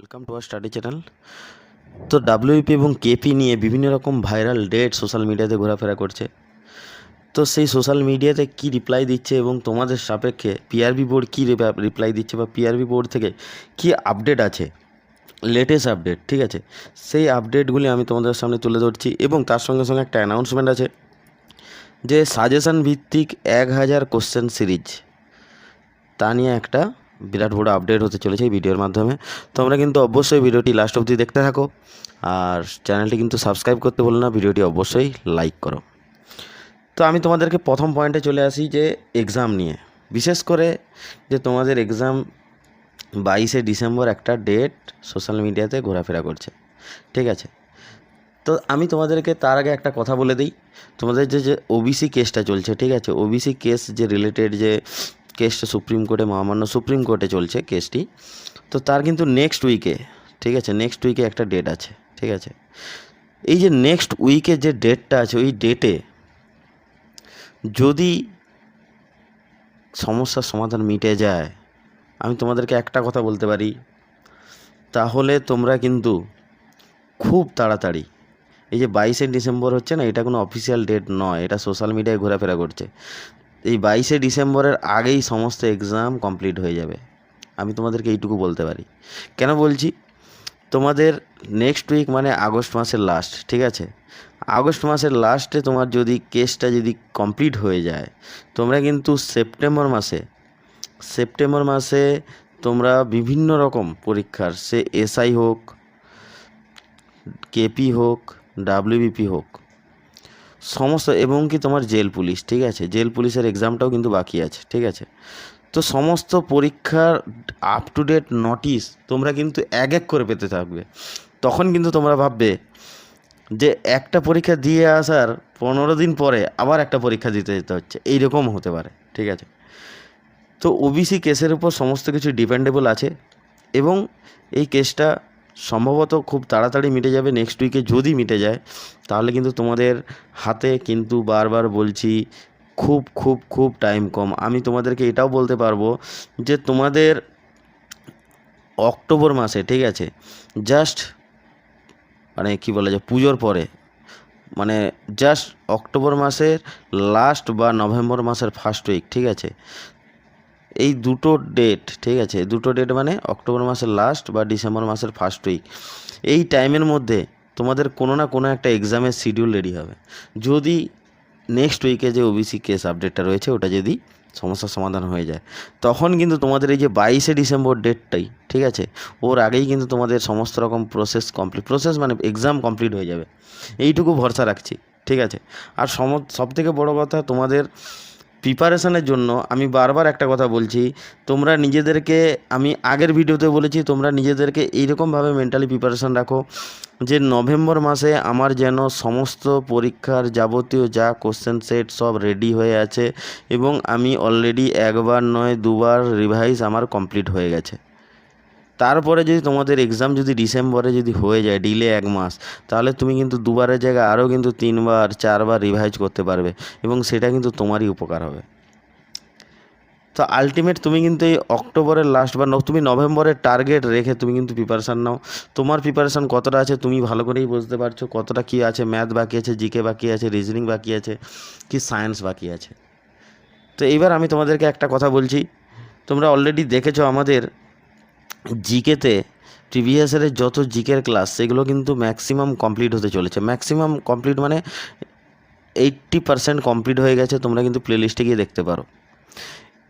Welcome to R study channel তো WP এবং KP নিয়ে বিভিন্ন রকম ভাইরাল ডেট সোশ্যাল মিডিয়াতে ঘোরাফেরা করছে। তো সেই সোশ্যাল মিডিয়াতে কি রিপ্লাই দিচ্ছে এবং তোমাদের সাপেক্ষে পিআরবি বোর্ড কী রিপ্লাই দিচ্ছে বা পিআরবি বোর্ড থেকে কি আপডেট আছে? লেটেস্ট আপডেট ঠিক আছে? সেই আপডেটগুলি আমি তোমাদের সামনে তুলে ধরছি এবং তার সঙ্গে সঙ্গে একটা অ্যানাউন্সমেন্ট আছে যে সাজেশন ভিত্তিক এক হাজার কোশ্চেন সিরিজ তা নিয়ে একটা বিরাট বড় আপডেট হতে চলেছে এই ভিডিওর মাধ্যমে। তোমরা কিন্তু অবশ্যই ভিডিওটি লাস্ট অবধি দেখতে থাকো। আর চ্যানেলটি কিন্তু সাবস্ক্রাইব করতে বলো না, ভিডিওটি অবশ্যই লাইক করো। তো আমি তোমাদেরকে প্রথম পয়েন্টে চলে আসি যে এক্সাম নিয়ে। বিশেষ করে যে তোমাদের এক্সাম বাইশে ডিসেম্বর একটা ডেট সোশ্যাল মিডিয়াতে ঘোরাফেরা করছে। ঠিক আছে? তো আমি তোমাদেরকে তার আগে একটা কথা বলে দিই। তোমাদের যে যে ওবিসি কেসটা চলছে, ঠিক আছে? ওবিসি কেস যে রিলেটেড যে কেসটা সুপ্রিম কোর্টে, মহামান্য সুপ্রিম কোর্টে চলছে কেসটি। তো তার কিন্তু নেক্সট উইকে ঠিক আছে নেক্সট উইকে একটা ডেট আছে, ঠিক আছে। এই যে নেক্সট উইকে যে ডেটটা আছে, ওই ডেটে যদি সমস্যার সমাধান মিটে যায়, আমি তোমাদেরকে একটা কথা বলতে পারি, তাহলে তোমরা কিন্তু খুব তাড়াতাড়ি, এই যে বাইশে ডিসেম্বর হচ্ছে না, এটা কোনো অফিসিয়াল ডেট নয়, এটা সোশ্যাল মিডিয়ায় ঘোরাফেরা করছে। এই বাইশে ডিসেম্বরের আগেই সমস্ত এক্সাম কমপ্লিট হয়ে যাবে। আমি তোমাদেরকে এইটুকু বলতে পারি। কেন বলছি? তোমাদের নেক্সট উইক মানে আগস্ট মাসের লাস্ট ঠিক আছে? আগস্ট মাসের লাস্টে তোমার যদি কেসটা যদি কমপ্লিট হয়ে যায়, তোমরা কিন্তু সেপ্টেম্বর মাসে সেপ্টেম্বর মাসে তোমরা বিভিন্ন রকম পরীক্ষার, সে এসআই হোক, কেপি হোক, ডাব্লিউবিপি হোক সমস্ত, এবং কি তোমার জেল পুলিশ, ঠিক আছে? জেল পুলিশের এক্সামটাও কিন্তু বাকি আছে, ঠিক আছে? তো সমস্ত পরীক্ষার আপ টু ডেট নোটিশ তোমরা কিন্তু এক এক করে পেতে থাকবে। তখন কিন্তু তোমরা ভাববে যে একটা পরীক্ষা দিয়ে আসার পনেরো দিন পরে আবার একটা পরীক্ষা দিতে যেতে হচ্ছে। এইরকম হতে পারে, ঠিক আছে? তো ওবিসি কেসের উপর সমস্ত কিছু ডিপেন্ডেবল আছে, এবং এই কেসটা সম্ভবত খুব তাড়াতাড়ি মিটে যাবে নেক্সট উইকে যদি মিটে যায়, তাহলে কিন্তু তোমাদের হাতে কিন্তু বারবার বলছি খুব খুব খুব টাইম কম। আমি তোমাদেরকে এটাও বলতে পারব যে তোমাদের অক্টোবর মাসে, ঠিক আছে জাস্ট মানে কী বলা যায় পুজোর পরে মানে জাস্ট অক্টোবর মাসের লাস্ট বা নভেম্বর মাসের ফার্স্ট উইক ঠিক আছে? এই দুটো ডেট ঠিক আছে? দুটো ডেট মানে অক্টোবর মাসের লাস্ট বা ডিসেম্বর মাসের ফার্স্ট উইক এই টাইমের মধ্যে তোমাদের কোনো না কোনো একটা এক্সামের শিডিউল রেডি হবে। যদি নেক্সট উইকে যে ওবিসি কেস আপডেটটা রয়েছে, ওটা যদি সমস্যার সমাধান হয়ে যায়, তখন কিন্তু তোমাদের এই যে বাইশে ডিসেম্বর ডেটটাই ঠিক আছে? ওর আগেই কিন্তু তোমাদের সমস্ত রকম প্রসেস কমপ্লিট প্রসেস মানে এক্সাম কমপ্লিট হয়ে যাবে। এইটুকু ভরসা রাখছি, ঠিক আছে? আর সম সবথেকে বড় কথা তোমাদের প্রিপারেশনের জন্য আমি বারবার একটা কথা বলছি, তোমরা নিজেদেরকে, আমি আগের ভিডিওতে বলেছি, তোমরা নিজেদেরকে এইরকমভাবে মেন্টালি প্রিপারেশন রাখো যে নভেম্বর মাসে আমার যেন সমস্ত পরীক্ষার যাবতীয় যা কোশ্চেন সেট সব রেডি হয়ে আছে এবং আমি অলরেডি একবার নয় দুবার রিভাইস আমার কমপ্লিট হয়ে গেছে। তারপরে যদি তোমাদের এক্সাম যদি ডিসেম্বরে যদি হয়ে যায় ডিলে এক মাস, তাহলে তুমি কিন্তু দুবারের জায়গায় আরও কিন্তু তিনবার, চারবার রিভাইজ করতে পারবে এবং সেটা কিন্তু তোমারই উপকার হবে। তো আলটিমেট তুমি কিন্তু এই অক্টোবরের লাস্ট বা তুমি নভেম্বরের টার্গেট রেখে তুমি কিন্তু প্রিপারেশান নাও। তোমার প্রিপারেশান কতটা আছে তুমি ভালো করেই বুঝতে পারছ, কতটা কী আছে ম্যাথ বাকি আছে জিকে বাকি আছে রিজনিং বাকি আছে, কি সায়েন্স বাকি আছে। তো এইবার আমি তোমাদেরকে একটা কথা বলছি, তোমরা অলরেডি দেখেছ আমাদের জিকেতে প্রিভিয়াস ইয়ারের যত জিকের ক্লাস, সেগুলো কিন্তু ম্যাক্সিমাম কমপ্লিট হতে চলেছে। ম্যাক্সিমাম কমপ্লিট মানে এইট্টি পারসেন্ট কমপ্লিট হয়ে গেছে, তোমরা কিন্তু প্লেলিস্টে গিয়ে দেখতে পারো।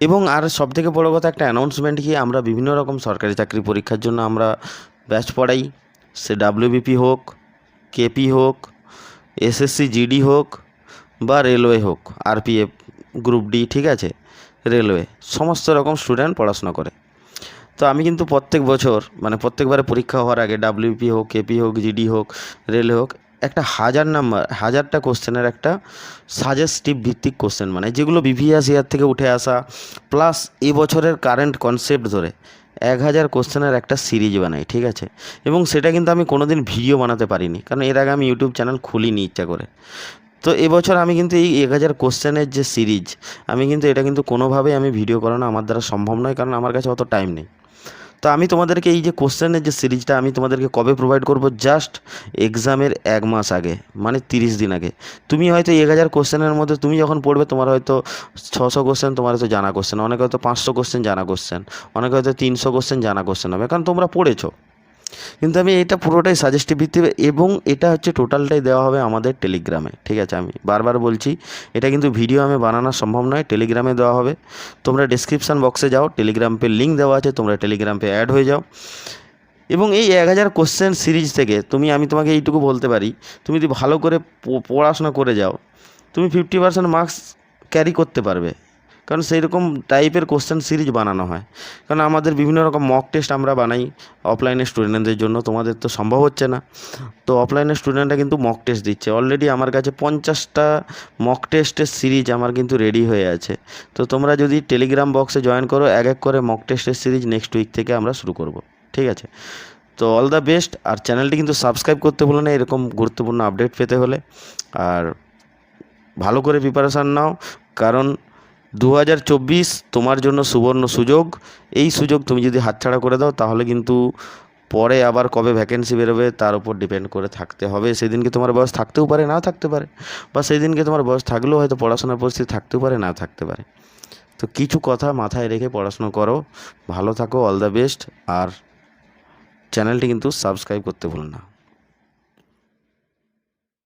এবং আর সবথেকে বড় কথা, একটা অ্যানাউন্সমেন্ট কি, আমরা বিভিন্ন রকম সরকারি চাকরি পরীক্ষার জন্য আমরা ব্যাচ পড়াই। সে ডাব্লিউবিপি হোক কেপি হোক এসএসসি জিডি হোক, বা রেলওয়ে হোক আরপিএফ গ্রুপ ডি ঠিক আছে? রেলওয়ে সমস্ত রকম স্টুডেন্ট পড়াশোনা করে। তো আমি কিন্তু প্রত্যেক বছর মানে প্রত্যেকবারে পরীক্ষা হওয়ার আগে ডাব্লিউপি হোক কেপি হোক জিডি হোক রেল হোক, একটা হাজার নাম্বার, হাজারটা কোশ্চেনের একটা সাজেস্টিভ ভিত্তিক কোশ্চেন মানে যেগুলো বিভিএস ইয়ার থেকে উঠে আসা প্লাস এবছরের কারেন্ট কনসেপ্ট ধরে এক হাজার কোশ্চেনের একটা সিরিজ বানাই, ঠিক আছে? এবং সেটা কিন্তু আমি কোনো দিন ভিডিও বানাতে পারিনি, কারণ এর আগে আমি ইউটিউব চ্যানেল খুলিনি ইচ্ছা করে। তো এবছর আমি কিন্তু এই এক হাজার কোশ্চেনের যে সিরিজ আমি কিন্তু এটা কিন্তু কোনোভাবেই আমি ভিডিও করানো আমার দ্বারা সম্ভব নয়, কারণ আমার কাছে অত টাইম নেই। তো আমি তোমাদেরকে এই যে কোশ্চেনের যে সিরিজটা আমি তোমাদেরকে কবে প্রোভাইড করব? জাস্ট এক্সামের এক মাস আগে মানে তিরিশ দিন আগে। তুমি হয়তো এক হাজার কোশ্চেনের মধ্যে তুমি যখন পড়বে, তোমার হয়তো ছশো কোশ্চেন তোমার হয়তো জানা কোশ্চেন অনেকে হয়তো পাঁচশো কোশ্চেন জানা কোশ্চেন অনেকে হয়তো তিনশো কোশ্চেন জানা কোশ্চেন হবে। কারণ তোমরা পড়েছো। কিন্তু আমি এটা পুরোটাই সাজেস্টিভ ভিত্তিতে এবং এটা হচ্ছে টোটালটাই দেওয়া হবে আমাদের টেলিগ্রামে ঠিক আছে? আমি বারবার বলছি, এটা কিন্তু ভিডিও আমি বানানো সম্ভব নয় টেলিগ্রামে দেওয়া হবে। তোমরা ডিসক্রিপশান বক্সে যাও টেলিগ্রাম পে লিঙ্ক দেওয়া আছে, তোমরা টেলিগ্রাম পে অ্যাড হয়ে যাও। এবং এই এক হাজার কোশ্চেন সিরিজ থেকে তুমি, আমি তোমাকে এইটুকু বলতে পারি, তুমি যদি ভালো করে পড়াশোনা করে যাও, তুমি ফিফটি পার্সেন্ট মার্কস ক্যারি করতে পারবে। কারণ সেই রকম টাইপের কোশ্চেন সিরিজ বানানো হয়। কারণ আমাদের বিভিন্ন রকম মক টেস্ট আমরা বানাই অফলাইনের স্টুডেন্টদের জন্য, তোমাদের তো সম্ভব হচ্ছে না। তো অফলাইনের স্টুডেন্টরা কিন্তু মক টেস্ট দিচ্ছে। অলরেডি আমার কাছে পঞ্চাশটা মক টেস্টের সিরিজ আমার কিন্তু রেডি হয়ে আছে। তো তোমরা যদি টেলিগ্রাম বক্সে জয়েন করো, এক এক করে মক টেস্টের সিরিজ নেক্সট উইক থেকে আমরা শুরু করব। ঠিক আছে? তো অল দ্য বেস্ট আর চ্যানেলটি কিন্তু সাবস্ক্রাইব করতে ভুলো না, এরকম গুরুত্বপূর্ণ আপডেট পেতে হলে। আর ভালো করে প্রিপারেশান নাও। কারণ দু হাজার চব্বিশ তোমার জন্য সুবর্ণ সুযোগ। এই সুযোগ তুমি যদি হাতছাড়া করে দাও, তাহলে কিন্তু পরে আবার কবে ভ্যাকেন্সি বেরোবে তার উপর ডিপেন্ড করে থাকতে হবে। সেদিনকে তোমার বয়স থাকতেও পারে না থাকতে পারে। বা সেই দিনকে তোমার বয়স থাকলেও হয়তো পড়াশোনার পরিস্থিতি থাকতেও পারে না থাকতে পারে। তো কিছু কথা মাথায় রেখে পড়াশোনা করো। ভালো থাকো অল দ্য বেস্ট আর চ্যানেলটি কিন্তু সাবস্ক্রাইব করতে ভুলো না।